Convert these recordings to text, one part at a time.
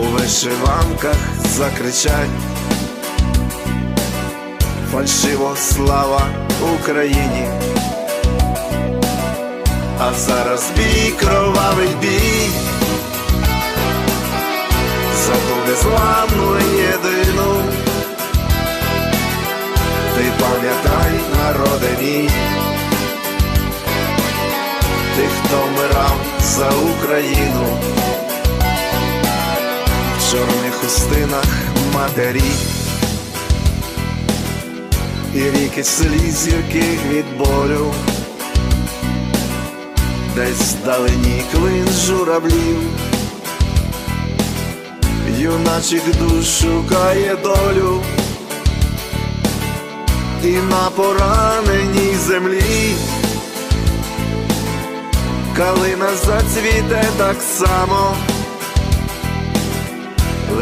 у вишиванках закричать, фальшиво слава Україні, а зараз бій, кровавий бій. За ту незламну єдину. Ти пам'ятай, народе мій, ти, хто вмирав за Україну, чорних хустинах матері, і ріки сліз гірких від болю, десь вдалині клин журавлів. Юначих душ шукає долю, і на пораненій землі. Калина зацвіте так само,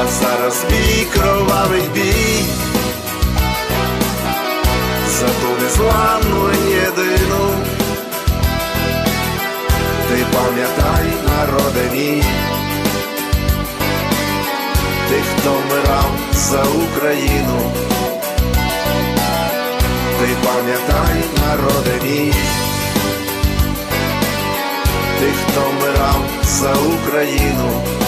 А зараз бій, кровавий бій за ту незламну єдину. Ти пам'ятай, народе мій, ти, хто вмирав за Україну. Ти пам'ятай, народе мій, ти, хто вмирав за Україну.